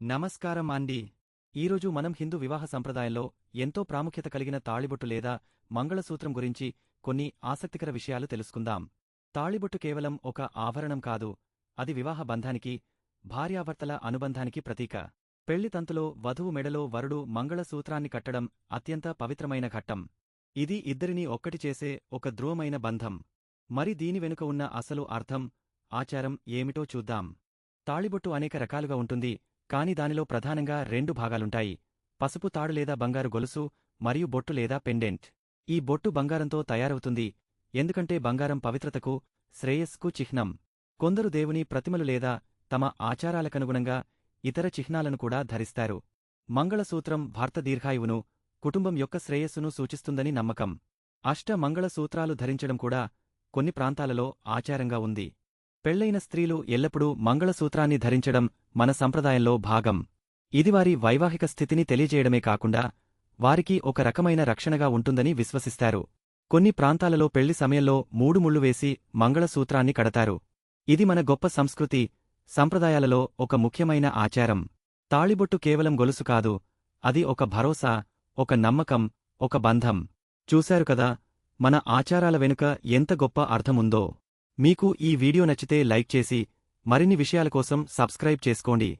నమస్కారం ఆండీ ఈరోజు మనం హిందూ వివాహ సంప్రదాయంలో ఎంతో ప్రాముఖ్యత కలిగిన తాళిబొట్టు లేదా మంగళసూత్రం గురించి కొన్ని ఆసక్తికర విషయాలు తెలుసుకుందాం. తాళిబొట్టు కేవలం ఒక ఆభరణం కాదు అది వివాహ బంధానికి భార్యాభర్తల అనుబంధానికి ప్రతీక. పెళ్ళి తంతులో వధువు మెడలో వరుడు మంగళసూత్రాన్ని కట్టడం అత్యంత పవిత్రమైన ఘట్టం. ఇది ఇద్దరినీ ఒక్కటి చేసే ఒక ధ్రువమైన బంధం. మరి దీని వెనుక ఉన్న అసలు అర్థం ఆచారం ఏమిటో చూద్దాం. తాళిబొట్టు అనేక రకాలుగా ఉంటుంది కాని దానిలో ప్రధానంగా రెండు భాగాలుంటాయి. పసుపు తాడు లేదా బంగారు గొలుసు మరియు బొట్టు లేదా పెండెంట్. ఈ బొట్టు బంగారంతో తయారవుతుంది. ఎందుకంటే బంగారం పవిత్రతకు శ్రేయస్కు చిహ్నం. కొందరు దేవుని ప్రతిమలు లేదా తమ ఆచారాలకనుగుణంగా ఇతర చిహ్నాలను కూడా ధరిస్తారు. మంగళసూత్రం భర్త దీర్ఘాయువును కుటుంబం యొక్క శ్రేయస్సును సూచిస్తుందని నమ్మకం. అష్ట మంగళసూత్రాలు ధరించడం కూడా కొన్ని ప్రాంతాలలో ఆచారంగా ఉంది. పెళ్ళైన స్త్రీలు ఎల్లప్పుడూ మంగళసూత్రాన్ని ధరించడం మన సంప్రదాయంలో భాగం. ఇది వారి వైవాహిక స్థితిని తెలియజేయడమే కాకుండా వారికి ఒక రకమైన రక్షణగా ఉంటుందని విశ్వసిస్తారు. కొన్ని ప్రాంతాలలో పెళ్ళి సమయంలో మూడు ముళ్ళు వేసి మంగళసూత్రాన్ని కడతారు. ఇది మన గొప్ప సంస్కృతి సంప్రదాయాలలో ఒక ముఖ్యమైన ఆచారం. తాళిబొట్టు కేవలం గొలుసు కాదు అది ఒక భరోసా ఒక నమ్మకం ఒక బంధం. చూశారు కదా మన ఆచారాల వెనుక ఎంత గొప్ప అర్థముందో. మీకు ఈ వీడియో నచ్చితే లైక్ చేసి మరిన్ని విషయాల కోసం సబ్స్క్రైబ్ చేసుకోండి.